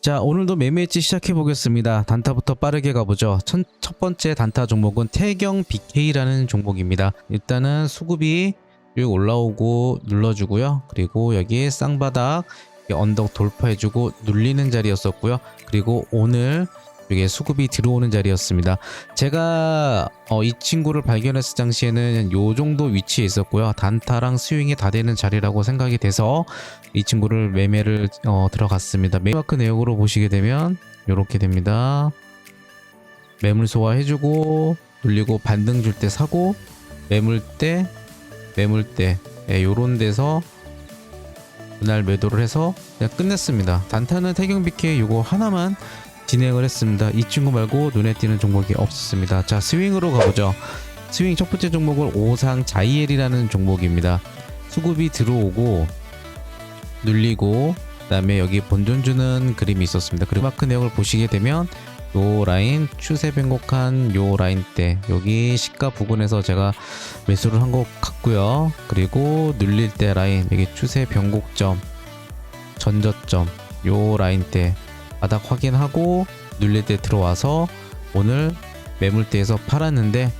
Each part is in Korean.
자 오늘도 매매일지 시작해 보겠습니다. 단타부터 빠르게 가보죠. 첫, 첫 번째 단타 종목은 태경 BK라는 종목입니다. 일단은 수급이 쭉 올라오고 눌러주고요. 그리고 여기 쌍바닥 언덕 돌파해주고 눌리는 자리였었고요. 그리고 오늘 이게 수급이 들어오는 자리였습니다. 제가 어, 이 친구를 발견했을 당시에는 요 정도 위치에 있었고요. 단타랑 스윙이 다 되는 자리라고 생각이 돼서 이 친구를 매매를 어, 들어갔습니다. 매마크 내역으로 보시게 되면 이렇게 됩니다. 매물 소화해주고 눌리고 반등 줄 때 사고 매물 때 매물 때 예, 요런 데서 그날 매도를 해서 그냥 끝냈습니다. 단타는 태경 BK 요거 하나만 진행을 했습니다. 이 친구 말고 눈에 띄는 종목이 없었습니다. 자 스윙으로 가보죠. 스윙 첫 번째 종목은 오상 자이엘이라는 종목입니다. 수급이 들어오고 눌리고 그다음에 여기 본전 주는 그림이 있었습니다. 그리고 마크 내역을 보시게 되면 요 라인 추세 변곡한 요 라인 때 여기 시가 부근에서 제가 매수를 한 것 같고요. 그리고 눌릴 때 라인 여기 추세 변곡점 전저점 요 라인 때 바닥 확인하고 눌릴 때 들어와서 오늘 매물대에서 팔았는데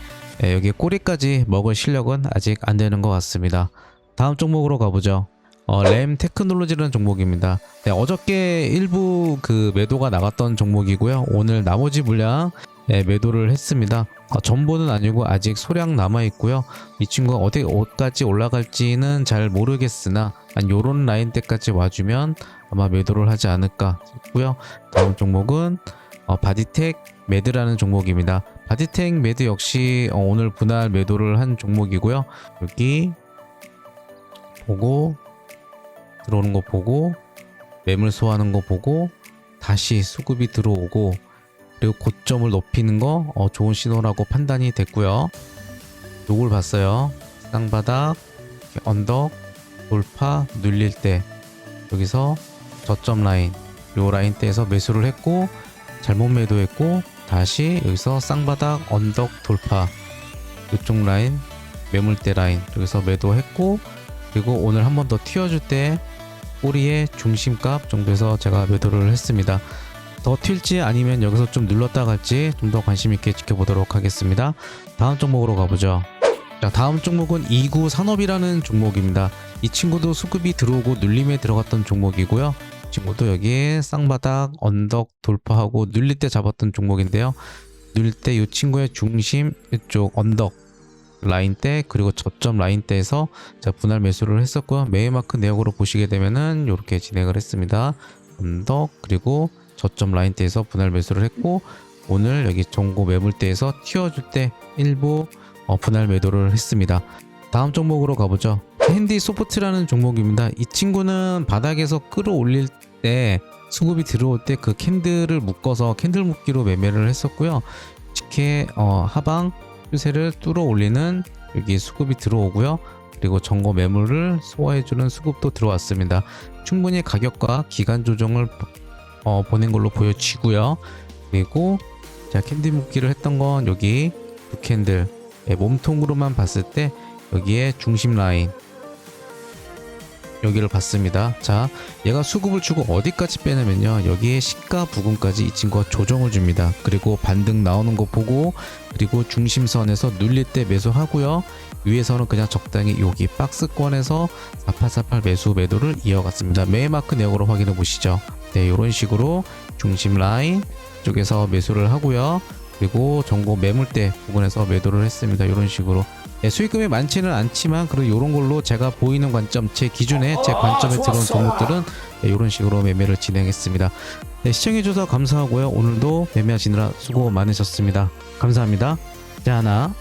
예, 여기 꼬리까지 먹을 실력은 아직 안 되는 것 같습니다. 다음 종목으로 가보죠. 어, 램 테크놀로지라는 종목입니다. 네, 어저께 일부 그 매도가 나갔던 종목이고요. 오늘 나머지 물량 예, 매도를 했습니다. 어, 전보는 아니고 아직 소량 남아 있고요. 이 친구가 어디 어디까지 올라갈지는 잘 모르겠으나 한 요런 라인 때까지 와주면 아마 매도를 하지 않을까 싶고요. 다음 종목은 어, 바디텍 매드라는 종목입니다. 바디텍 매드 역시 어, 오늘 분할 매도를 한 종목이고요. 여기 보고 들어오는 거 보고 매물 소화하는 거 보고 다시 수급이 들어오고 그리고 고점을 높이는 거 어, 좋은 신호라고 판단이 됐고요. 요걸 봤어요. 이렇게 언덕 돌파 눌릴 때 여기서 저점 라인 요 라인 대에서 매수를 했고 잘못 매도했고 다시 여기서 쌍바닥 언덕 돌파 이쪽 라인 매물대 라인 여기서 매도했고 그리고 오늘 한 번 더 튀어줄 때 꼬리의 중심값 정도에서 제가 매도를 했습니다. 더 튈지 아니면 여기서 좀 눌렀다 갈지 좀 더 관심 있게 지켜보도록 하겠습니다. 다음 종목으로 가보죠. 자, 다음 종목은 29 산업이라는 종목입니다. 이 친구도 수급이 들어오고 눌림에 들어갔던 종목이고요. 이 친구도 여기에 쌍바닥 언덕 돌파하고 눌릴 때 잡았던 종목인데요. 눌릴 때 이 친구의 중심 이쪽 언덕 라인 때 그리고 저점 라인 때에서 자 분할 매수를 했었고요. 매매마크 내역으로 보시게 되면은 이렇게 진행을 했습니다. 언덕 그리고 저점 라인 때에서 분할 매수를 했고 오늘 여기 정고 매물대에서 튀어줄 때 일부 어, 분할 매도를 했습니다. 다음 종목으로 가보죠. 핸디 소프트라는 종목입니다. 이 친구는 바닥에서 끌어올릴 때 수급이 들어올 때 그 캔들을 묶어서 캔들 묶기로 매매를 했었고요. 직해 어, 하방 추세를 뚫어 올리는 여기 수급이 들어오고요. 그리고 정거 매물을 소화해주는 수급도 들어왔습니다. 충분히 가격과 기간 조정을 어, 보낸 걸로 보여지고요. 그리고 자 캔디 묶기를 했던 건 여기 두 캔들 예, 몸통으로만 봤을 때 여기에 중심 라인 여기를 봤습니다. 자, 얘가 수급을 주고 어디까지 빼냐면요. 여기에 시가 부근까지 이 친구가 조정을 줍니다. 그리고 반등 나오는 거 보고 그리고 중심선에서 눌릴 때 매수하고요. 위에서는 그냥 적당히 여기 박스권에서 4848 매수 매도를 이어갔습니다. 매마크 내역으로 확인해 보시죠. 네, 이런 식으로 중심 라인 쪽에서 매수를 하고요. 그리고 전고 매물대 부분에서 매도를 했습니다. 이런 식으로 예, 수익금이 많지는 않지만 그래도 이런 걸로 제가 보이는 관점 제 기준에 제 관점에 들어온 종목들은 예, 이런 식으로 매매를 진행했습니다. 네, 시청해주셔서 감사하고요. 오늘도 매매하시느라 수고 많으셨습니다. 감사합니다. 자 하나